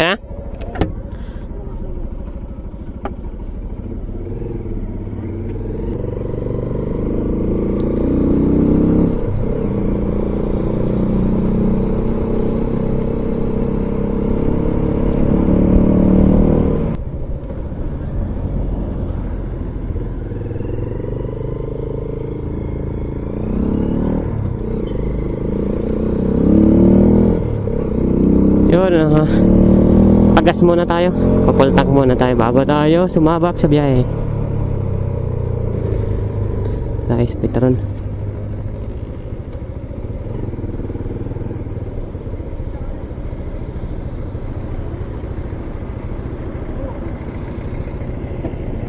Kaya? Yun, ah. Pagas muna tayo. Papultak muna tayo bago tayo sumabak sa biyahe. Nice, Petron.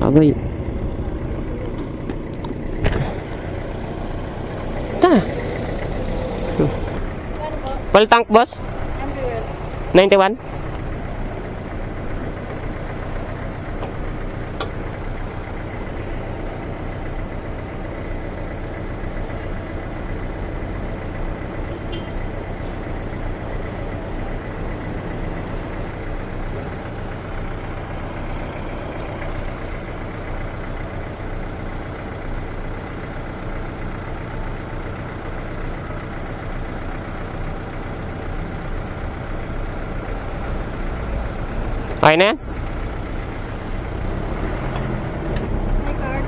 Agoy. Ta. Full tank, boss? 91? Okay na yan? My card.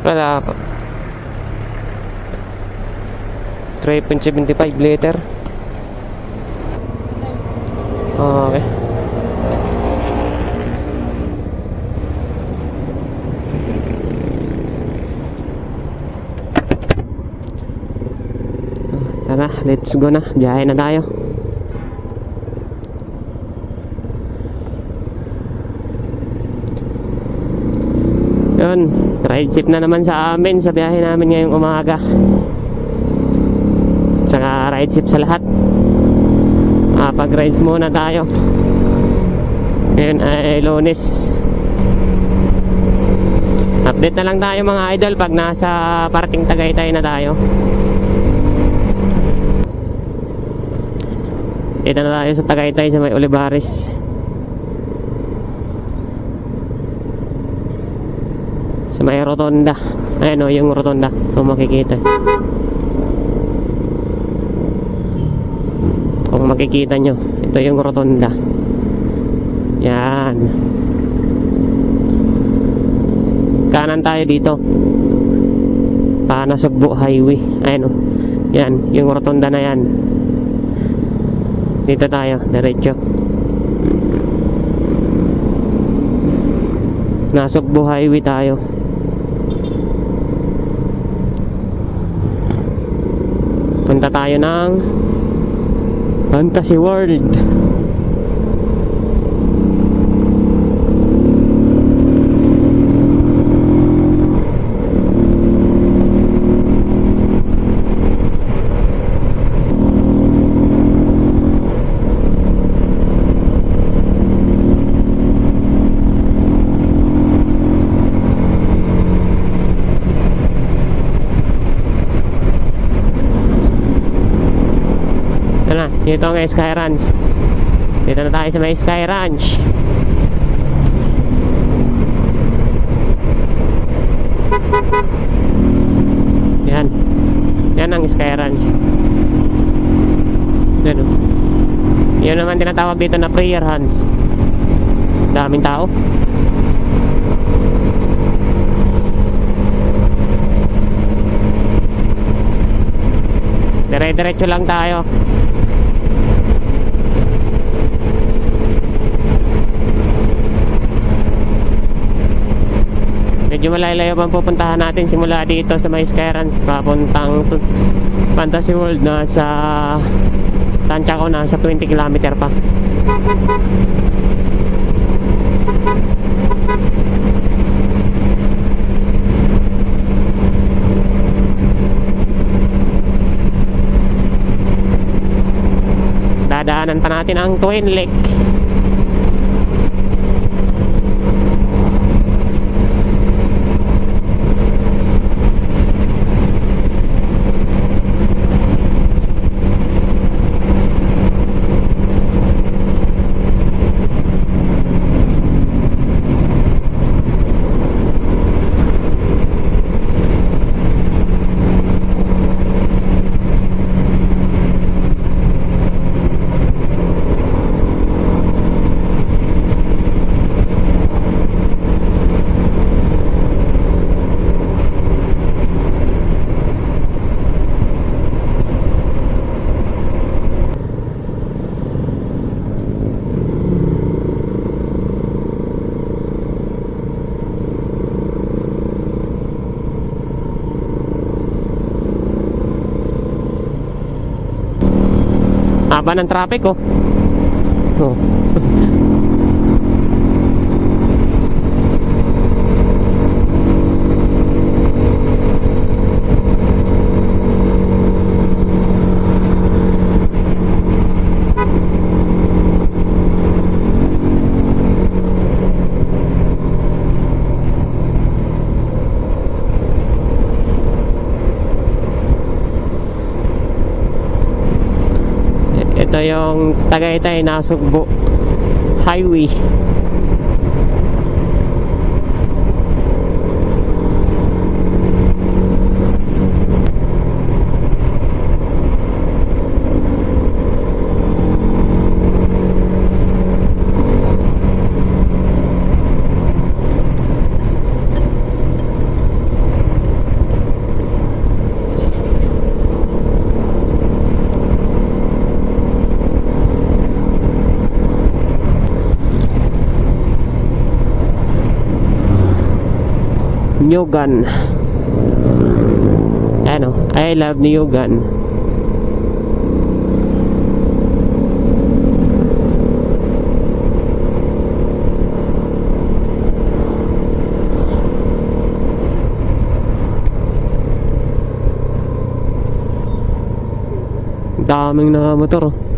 Wala pa. 3.75 liter. Okay. Tara, let's go na. Biyahe na tayo. Yun, ride ship na naman sa amin sa biyahe namin ngayong umaga. Saka ride ship sa lahat. Ah, pag rides muna tayo. Ngayon ay lunes. Update na lang tayo mga idol pag nasa parting Tagaytay na tayo. Dito na tayo sa Tagaytay sa may Olivares. Sa may rotonda. Ayan o yung rotonda. Kung makikita. Kung makikita nyo ito yung rotonda. Yan. Kanan tayo dito. Panasugbo Highway. Ayan o. Yan yung rotonda na yan. Dito tayo diretso. Nasugbo Highway tayo tayo ng Fantasy World. Dito ang Sky Ranch. Dito na tayo sa may Sky Ranch. Yan. Yan ang Sky Ranch. Yan o. Yan naman tinatawag dito na prayer hands. Daming tao. Dire-diretso lang tayo. Medyo malayo pa ang pupuntahan natin simula dito sa may Skyruns papuntang Fantasy World na sa tansya ko na sa 20 km pa. Dadaanan pa natin ang Twin Lake. Haba ng traffic oh. Oh. Ito yung Tagaytay Nasugbo Highway. New gun. Ano, I love new gun. Daming na motor. oh.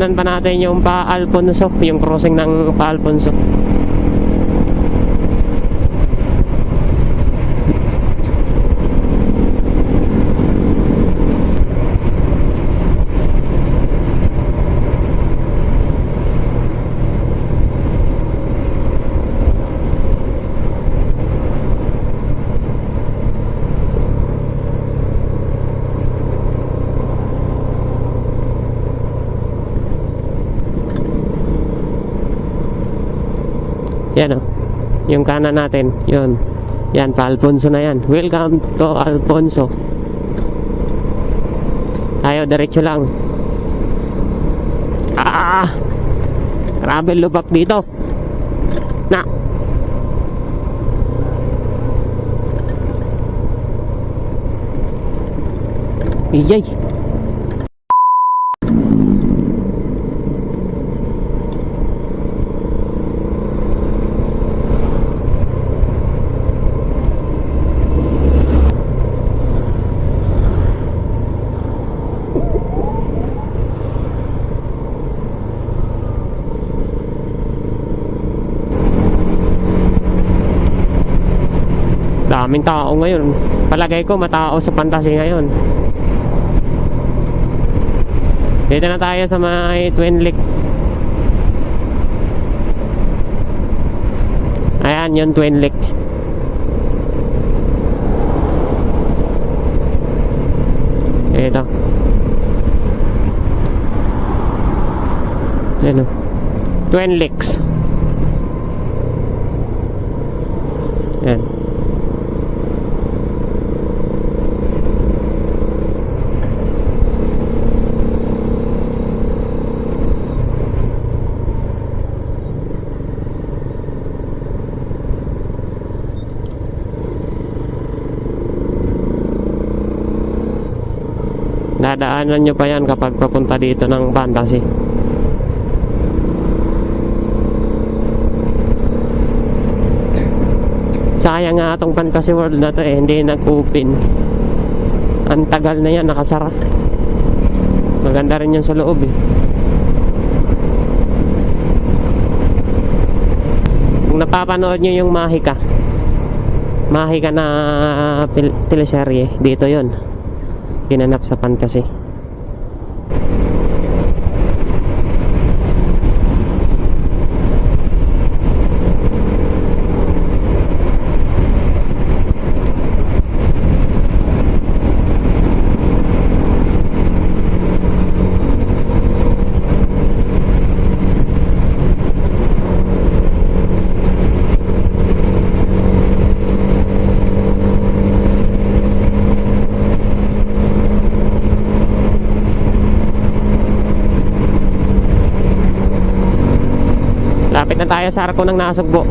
Dadaanan pa natin yung pa yung crossing ng pa. Yan o. Yung kanan natin. Yun. Yan, pa Alfonso na yan. Welcome to Alfonso. Tayo, diretso lang. Ah! Grabe lubak dito. Na! Iyay! Daming tao ngayon. Palagay ko matao sa Pantasi ngayon. Dito na tayo sa may Twin Lake. Ayan, yung Twin Lake. Ito. Ayan o. Twin Lakes. Ayan. Dadaanan nyo pa yan kapag papunta dito ng Fantasy. Sayang nga itong Fantasy World na to eh, hindi nag-open. Ang tagal na yan, nakasara. Maganda rin yan sa loob eh. Kung, nap napapanood nyo yung Mahika. Mahika na teleserye. Dito yon Ginanap sa fantasy. Na tayo sa arko ng nasugbo.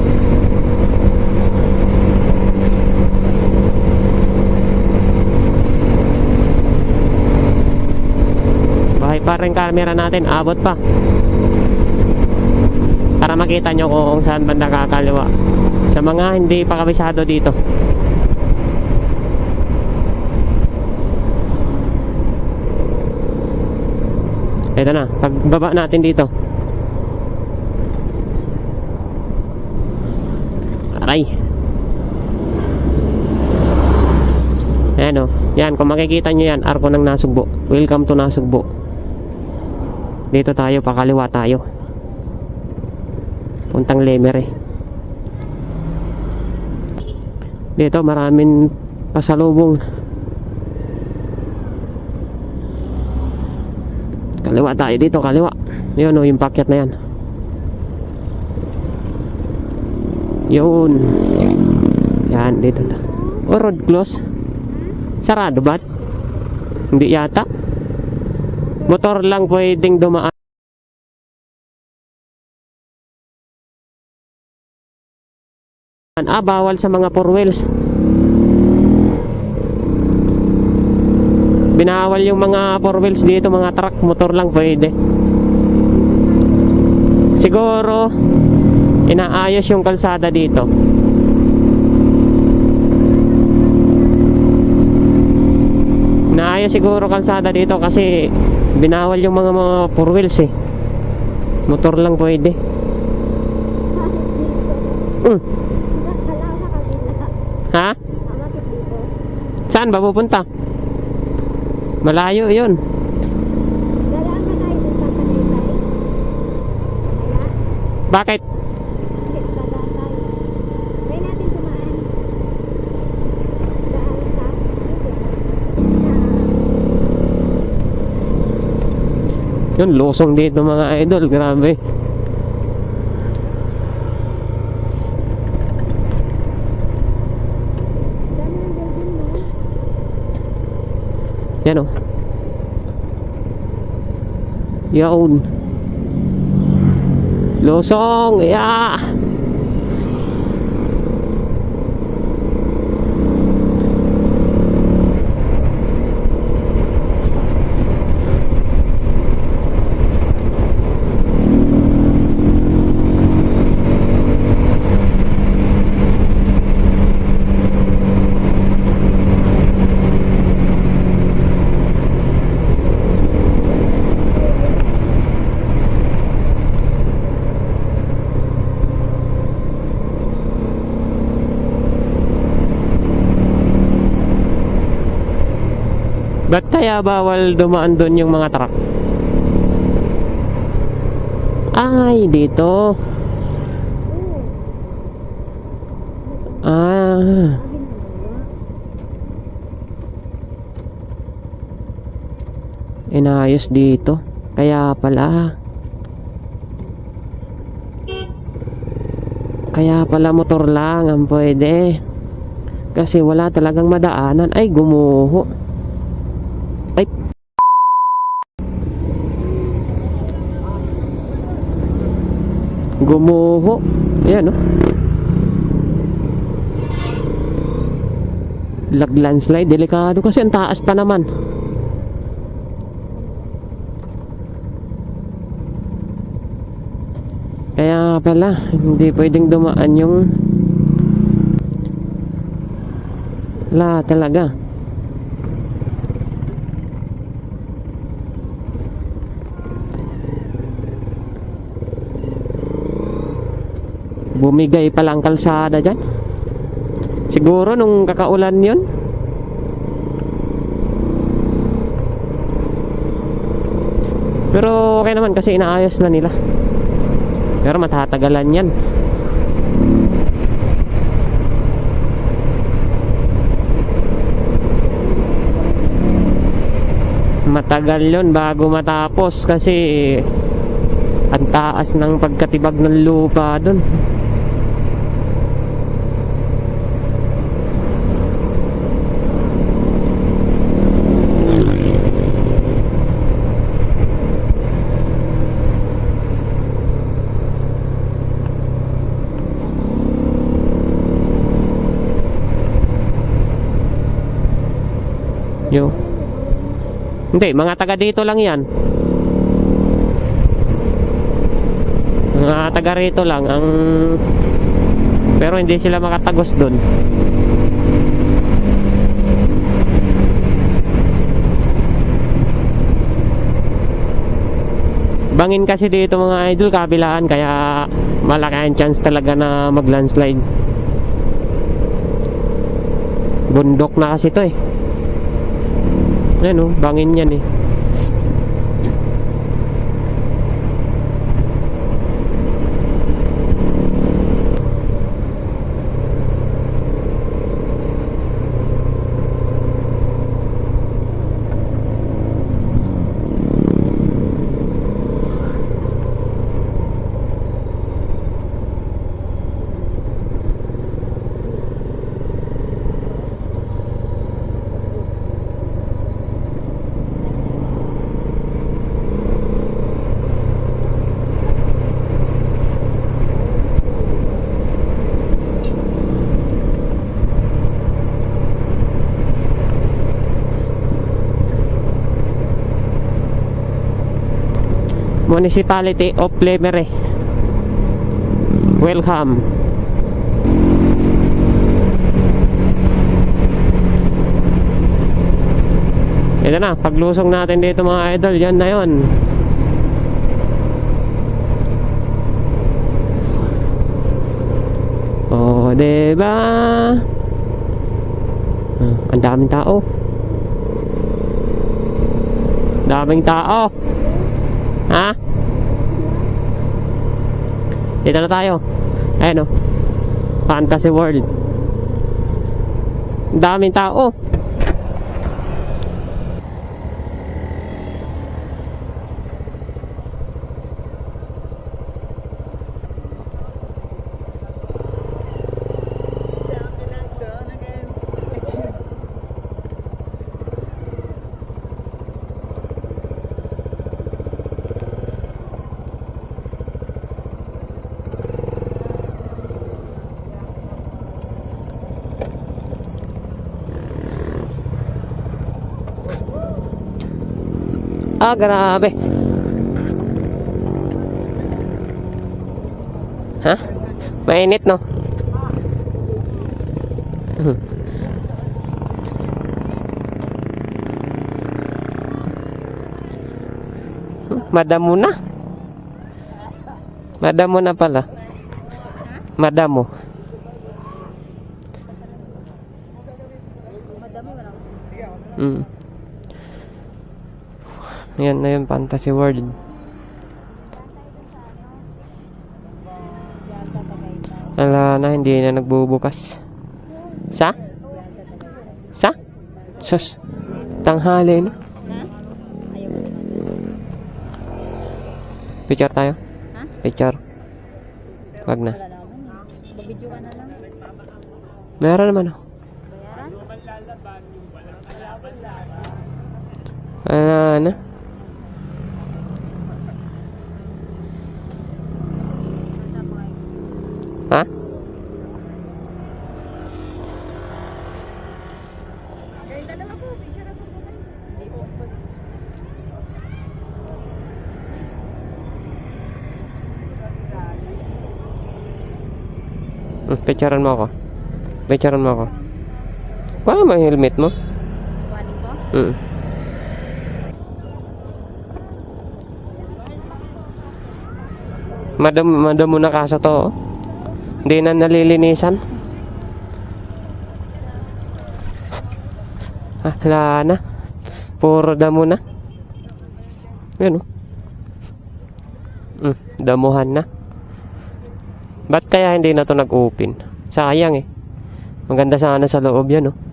Bahay pa rin camera natin, abot pa. Para makita nyo kung saan banda kakaliwa. Sa mga hindi pa kabisado dito. Ito na, pagbaba natin dito. Aray. Ayan o. Yan, kung makikita nyo yan, arko ng Nasugbo. Welcome to Nasugbo. Dito tayo, pakaliwa tayo. Puntang Lemere. Dito, maraming pasalubong. Kaliwa tayo dito, kaliwa. Yun o, yung pakyat na yan. Yun. Yan, dito ta. O, road close. Sarado ba? Hindi yata. Motor lang pwedeng dumaan. Ah, bawal sa mga four wheels. Binawal yung mga four wheels dito, mga truck, motor lang pwede. Siguro, inaayos yung kalsada dito. Naayos siguro kalsada dito kasi binawal yung mga mga four wheels eh. Motor lang pwede. Mm. Ha? Saan ba pupunta? Malayo yun. Dalaan ka tayo dun sa Tagaytay. Kaya, Bakit? bakit dadaan tayo? Try natin dumaan. Daan sa Yun, lusong dito mga idol. Grabe. Yan o. Yaon. Lusong. Yeah. Ba't kaya bawal dumaan doon yung mga truck? Ay, dito. Ah, inayos dito. Kaya pala. Kaya pala motor lang ang pwede. Kasi wala talagang madaanan. Ay, gumuho. Ay. Gumuho. Ayan, oh. Lag landslide. Delikado kasi ang taas pa naman. Kaya pala, hindi pwedeng dumaan yung La talaga. Bumigay palang kalsada dyan. Siguro nung kakaulan yun. Pero okay naman kasi inaayos na nila. Pero matatagalan yan. Matagal yon bago matapos kasi ang taas ng pagkatibag ng lupa doon. Yo. Hindi, mga taga dito lang yan. Mga taga rito lang ang pero hindi sila makatagos doon. Bangin kasi dito mga idol kabilaan kaya malaki ang chance talaga na mag-landslide. Bundok na kasi to eh. Ayan oh, bangin yan eh. Municipality of Lemere. Welcome. Ito na, paglusong natin dito mga idol, yan na yon. Oh, diba? Ah, ang daming tao. Daming tao. Ha? Dito na tayo. Ayan o. Fantasy World. Daming tao. Ah, grabe. Ha? Mainit, no? Madamo na. Madamo na pala. Madamo. Mm. Yan na yun, Fantasy World. Wala na, hindi na nagbubukas. Sa? Sa? Sus. Tanghali na. Picture tayo? Ha? Picture. Wag na. Babidyo na lang. Meron naman oh. Bayaran? Wala na. Ha? Kaya dalawa po, picture ako po. Hindi po. Hmm, Picturean mo ako. Picturean mo ako. Kuha mo yung helmet mo. Kuhanin ko? Mm. Madam, madam mo na kaso to. oh. Hindi na nalilinisan. Ah, wala na. Puro damo na. Yan oh. Mm, damuhan na. Ba't kaya hindi na to nag-open? Sayang eh. Maganda sana sa loob yan oh.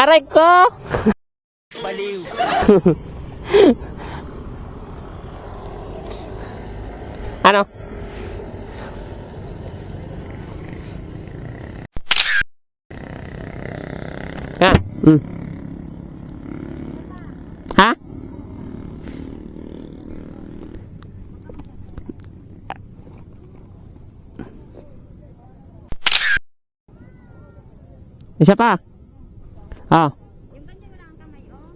Aray ko! Baliw. Ano? Ha? Hmm. Ha? Isa pa. Ah. Yung kanya wala kang kamay, oh.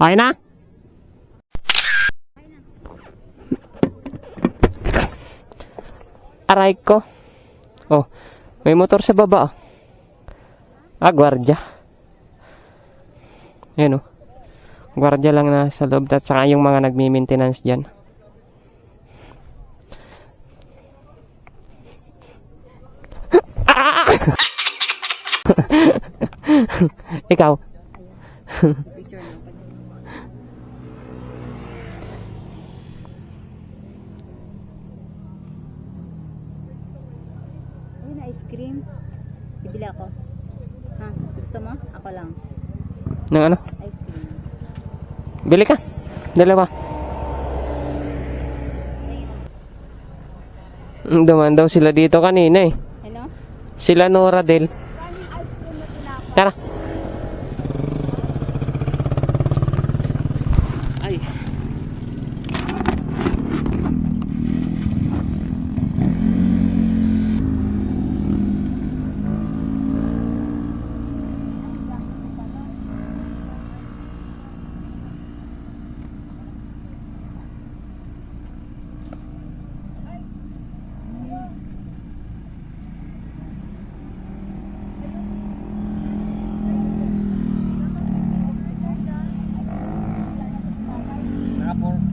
Okay na? Aray ko. Oh, may motor sa baba. Ah, gwardya. Ayan oh. Gwardya lang na sa loob at saka yung mga nagmi-maintenance dyan. Ah! Ikaw. Ayun na, ice cream. Bibili ako. Ha? Gusto mo? Ako lang. Nang ano? Ice cream. Bili ka. Dalawa. Duman daw sila dito kanina eh. Sila Nora Del. Tara. Baltimore